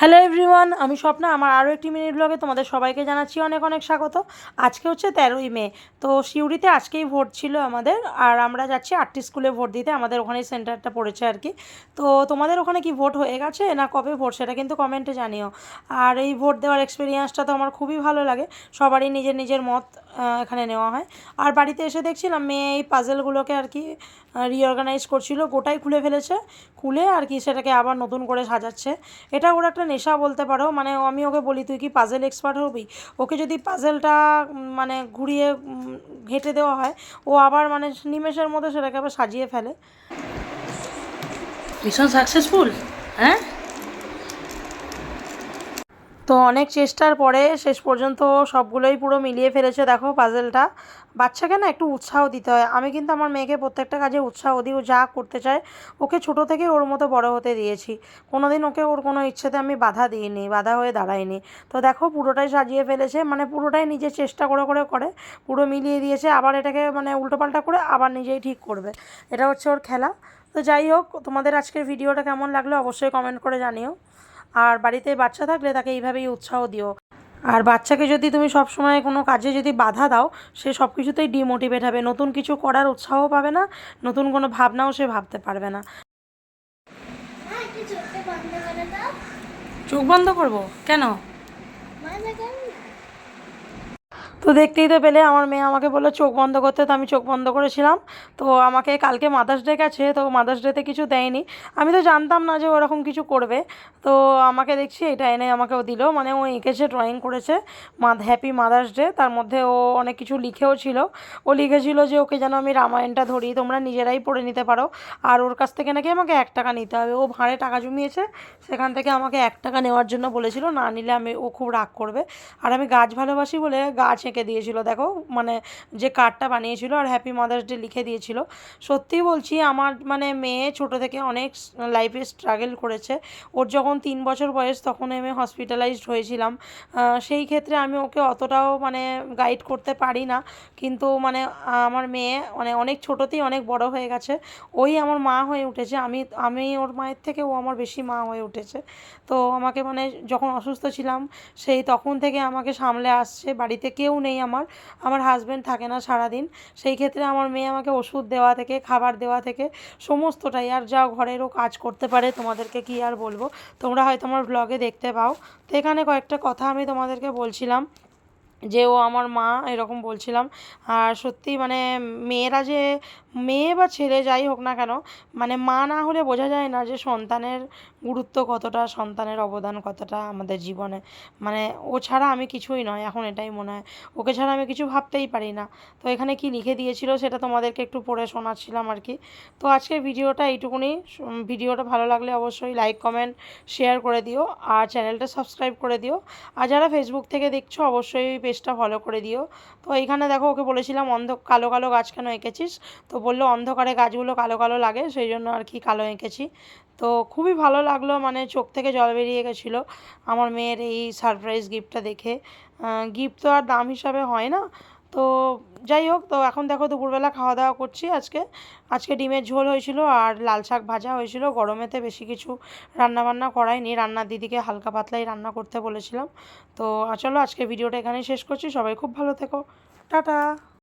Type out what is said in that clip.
Hello everyone আমি স্বপ্না, আমার আরও একটি মিনিট ব্লগে তোমাদের সবাইকে জানাচ্ছি অনেক অনেক স্বাগত। আজকে হচ্ছে তেরোই মে, তো সিউড়িতে আজকেই ভোট ছিল আমাদের, আর আমরা যাচ্ছি আটটি স্কুলে ভোট দিতে, আমাদের ওখানে সেন্টারটা পড়েছে আর কি। তো তোমাদের ওখানে কি ভোট হয়ে গেছে, না কবে ভোট, সেটা কিন্তু কমেন্টে জানিও। আর এই ভোট দেওয়ার এক্সপিরিয়েন্সটা তো আমার খুবই ভালো লাগে, সবারই নিজের নিজের মত এখানে নেওয়া হয়। আর বাড়িতে এসে দেখছিলাম, মেয়ে এই পাজেলগুলোকে আর কি রিঅর্গানাইজ করছিল, গোটাই খুলে ফেলেছে, খুলে আর কি সেটাকে আবার নতুন করে সাজাচ্ছে। এটা ওর একটা নেশা বলতে পারো মানে আমি ওকে বলি, তুই কি পাজেল এক্সপার্ট হবি? ওকে যদি পাজেলটা মানে ঘুরিয়ে ঘেটে দেওয়া হয়, ও আবার মানে নিমেষের মধ্যে সেটাকে আবার সাজিয়ে ফেলে। ভীষণ সাকসেসফুল হ্যাঁ? তো অনেক চেষ্টার পরে শেষ পর্যন্ত সবগুলোই পুরো মিলিয়ে ফেলেছে, দেখো পাজেলটা বাচ্চাকে না একটু উৎসাহ দিতে হয়। আমি কিন্তু আমার মেয়েকে প্রত্যেকটা কাজে উৎসাহ দিই, ও যা করতে চায়, ওকে ছোট থেকে ওর মতো বড় হতে দিয়েছি। কোনো দিন ওকে ওর কোনো ইচ্ছেতে আমি বাধা দিইনি, বাধা হয়ে দাঁড়াইনি। তো দেখো পুরোটাই সাজিয়ে ফেলেছে মানে পুরোটাই নিজে চেষ্টা করে করে করে, পুরো মিলিয়ে দিয়েছে, আবার এটাকে মানে উল্টোপাল্টা করে আবার নিজেই ঠিক করবে। এটা হচ্ছে ওর খেলা। তো যাই হোক তোমাদের আজকের ভিডিওটা কেমন লাগল অবশ্যই কমেন্ট করে জানিও। আর বাড়িতে বাচ্চা থাকলে তাকে এইভাবেই উৎসাহ দিও। আর বাচ্চাকে যদি তুমি সব সময় কোনো কাজে যদি বাধা দাও সে সব কিছুতেই ডিমোটিভেট হবে। নতুন কিছু করার উৎসাহ পাবে না নতুন কোনো ভাবনাও সে ভাবতে পারবে না। চোখ বন্ধ করব? কেন? তো দেখতেই তো পেলে আমার মেয়ে আমাকে বলল, চোখ বন্ধ করতে। তো আমি চোখ বন্ধ করেছিলাম। তো আমাকে কালকে মাদার্স ডে গেছে, তো মাদার্স ডেতে কিছু দেয়নি। আমি তো জানতাম না যে ওরকম কিছু করবে। তো আমাকে দেখছি, এটা এনে আমাকে ও দিল। মানে ও এঁকেছে ড্রয়িং করেছে মাদ হ্যাপি মাদার্স ডে তার মধ্যে ও অনেক কিছু লিখেও ছিল। ও লিখেছিল যে, ওকে যেন আমি রামায়ণটা ধরি, তোমরা নিজেরাই পড়ে নিতে পারো। আর ওর কাছ থেকে নাকি আমাকে এক টাকা নিতে হবে। ও ভাঁড়ে টাকা জমিয়েছে। সেখান থেকে আমাকে এক টাকা নেওয়ার জন্য বলেছিল, না নিলে আমি, ও খুব রাগ করবে। আর আমি গাছ ভালোবাসি বলে গাছ এঁকে দিয়েছিল, দেখো মানে যে কার্ডটা বানিয়েছিল আর হ্যাপি মাদার্স ডে লিখে দিয়েছিল। সত্যিই বলছি, আমার মানে মেয়ে ছোট থেকে অনেক লাইফে স্ট্রাগল করেছে। ওর যখন তিন বছর বয়স, তখন আমি হসপিটালাইজড হয়েছিলাম। সেই ক্ষেত্রে আমি ওকে অতটাও মানে গাইড করতে পারি না। কিন্তু মানে আমার মেয়ে মানে অনেক ছোটোতেই অনেক বড় হয়ে গেছে। ওই আমার মা হয়ে উঠেছে। আমি আমি ওর মায়ের থেকে ও আমার বেশি মা হয়ে উঠেছে। তো আমাকে মানে যখন অসুস্থ ছিলাম, সেই তখন থেকে আমাকে সামলে আসছে। বাড়িতে কেউ নেই আমার। আমার হাজব্যান্ড থাকে না সারাদিন। সেই ক্ষেত্রে আমার মেয়ে আমাকে ওষুধ দেওয়া থেকে, খাবার দেওয়া থেকে, সমস্তটাই। আর যা ঘরেরও কাজ করতে পারে, তোমাদেরকে কি আর বলব? তোমরা হয়তো আমার ব্লগে দেখতে পাও। তো এখানে কয়েকটা কথা আমি তোমাদেরকে বলছিলাম, যে ও আমার মা, এরকম বলছিলাম। আর সত্যি মানে মেয়েরা যে মেয়ে বা ছেলে যাই হোক না কেন মানে মা না হলে বোঝা যায় না যে সন্তানের গুরুত্ব কতটা, সন্তানের অবদান কতটা আমাদের জীবনে। মানে ও ছাড়া আমি কিছুই নয়, এখন এটাই মনে হয়। ওকে ছাড়া আমি কিছু ভাবতেই পারি না। তো এখানে কি লিখে দিয়েছিল সেটা তোমাদেরকে একটু পড়ে শোনাচ্ছিলাম আর কি। তো আজকের ভিডিওটা এইটুকুনি। ভিডিওটা ভালো লাগলে অবশ্যই লাইক কমেন্ট শেয়ার করে দিও। আর চ্যানেলটা সাবস্ক্রাইব করে দিও। আর যারা ফেসবুক থেকে দেখছ, অবশ্যই পেজটা ফলো করে দিও। তো এইখানে দেখো, ওকে বলেছিলাম, অন্ধ কালো কালো গাছ কেন এঁকেছিস? তো বলল, অন্ধকারে গাছগুলো কালো কালো লাগে, সেই জন্য আর কি কালো এঁকেছি। তো খুবই ভালো লাগল মানে চোখ থেকে জল বেরিয়ে গেছিল আমার মেয়ের এই সারপ্রাইজ গিফটটা দেখে। গিফট তো আর দাম হিসাবে হয় না। তো যাই হোক, তো এখন দেখো দুপুরবেলা খাওয়া দাওয়া করছি আজকে। আজকে ডিমের ঝোল হয়েছিল আর লাল শাক ভাজা হয়েছিল। গরমেতে বেশি কিছু রান্না বান্না করাইনি। রান্নার দিদিকে হালকা পাতলাই রান্না করতে বলেছিলাম। তো চলো আজকে ভিডিওটা এখানেই শেষ করছি। সবাই খুব ভালো থেকো। টাটা!